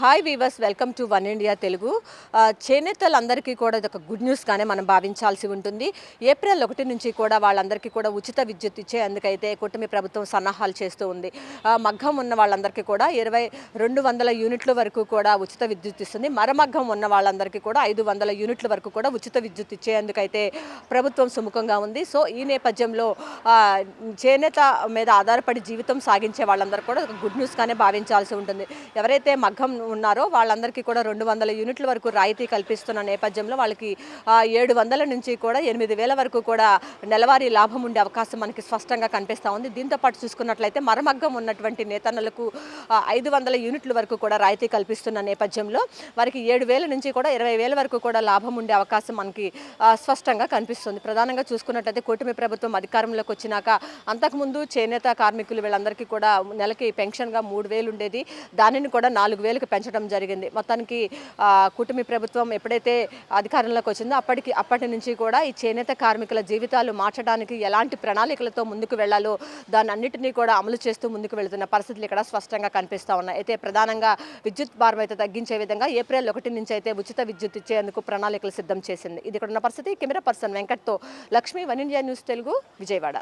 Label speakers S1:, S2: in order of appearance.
S1: Hi weavers welcome to One India Telugu చేనేతలందరికీ కూడా ఇది ఒక గుడ్ న్యూస్గానే మనం భావించాల్సి ఉంటుంది. ఏప్రిల్ ఒకటి నుంచి కూడా వాళ్ళందరికీ కూడా ఉచిత విద్యుత్ ఇచ్చే అందుకైతే కూటమి ప్రభుత్వం సన్నాహాలు చేస్తూ ఉంది. Uh, మగ్గం ఉన్న వాళ్ళందరికీ కూడా ఇరవై రెండు వందల యూనిట్ల వరకు కూడా ఉచిత విద్యుత్ ఇస్తుంది. మరమగ్గం ఉన్న వాళ్ళందరికీ కూడా ఐదు వందల యూనిట్ల వరకు కూడా ఉచిత విద్యుత్ ఇచ్చేందుకైతే ప్రభుత్వం సుముఖంగా ఉంది. సో ఈ నేపథ్యంలో uh, చేనేత మీద ఆధారపడి జీవితం సాగించే వాళ్ళందరూ కూడా ఒక గుడ్ న్యూస్గానే భావించాల్సి ఉంటుంది. ఎవరైతే మగ్గం ఉన్నారో వాళ్ళందరికీ కూడా రెండు వందల యూనిట్ల వరకు రాయితీ కల్పిస్తున్న నేపథ్యంలో వాళ్ళకి ఏడు వందల నుంచి కూడా ఎనిమిది వేల వరకు కూడా నెలవారీ లాభం ఉండే అవకాశం మనకి స్పష్టంగా కనిపిస్తూ ఉంది. దీంతో పాటు చూసుకున్నట్లయితే మరమగ్గం ఉన్నటువంటి నేతన్నలకు ఐదు వందల యూనిట్ల వరకు కూడా రాయితీ కల్పిస్తున్న నేపథ్యంలో వారికి ఏడు వేల నుంచి కూడా ఇరవై వేల వరకు కూడా లాభం ఉండే అవకాశం మనకి స్పష్టంగా కనిపిస్తుంది. ప్రధానంగా చూసుకున్నట్లయితే కూటమి ప్రభుత్వం అధికారంలోకి వచ్చినాక అంతకుముందు చేనేత కార్మికులు వీళ్ళందరికీ కూడా నెలకి పెన్షన్గా మూడు వేలు ఉండేది. దానిని కూడా నాలుగు వేలకు పెంచడం జరిగింది. మొత్తానికి ఆ, కూటమి ప్రభుత్వం ఎప్పుడైతే అధికారంలోకి వచ్చిందో అప్పటికి అప్పటి నుంచి కూడా ఈ చేనేత కార్మికుల జీవితాలు మార్చడానికి ఎలాంటి ప్రణాళికలతో ముందుకు వెళ్ళాలో దాని అన్నింటినీ కూడా అమలు చేస్తూ ముందుకు వెళుతున్న పరిస్థితులు ఇక్కడ స్పష్టంగా కనిపిస్తూ ఉన్నాయి. అయితే ప్రధానంగా విద్యుత్ భారం అయితే తగ్గించే విధంగా ఏప్రిల్ ఒకటి నుంచి అయితే ఉచిత విద్యుత్ ఇచ్చేందుకు ప్రణాళికలు సిద్ధం చేసింది. ఇది ఇక్కడ ఉన్న పరిస్థితి. Camera person వెంకట్తో Lakshmi One India news Telugu Vijayawada.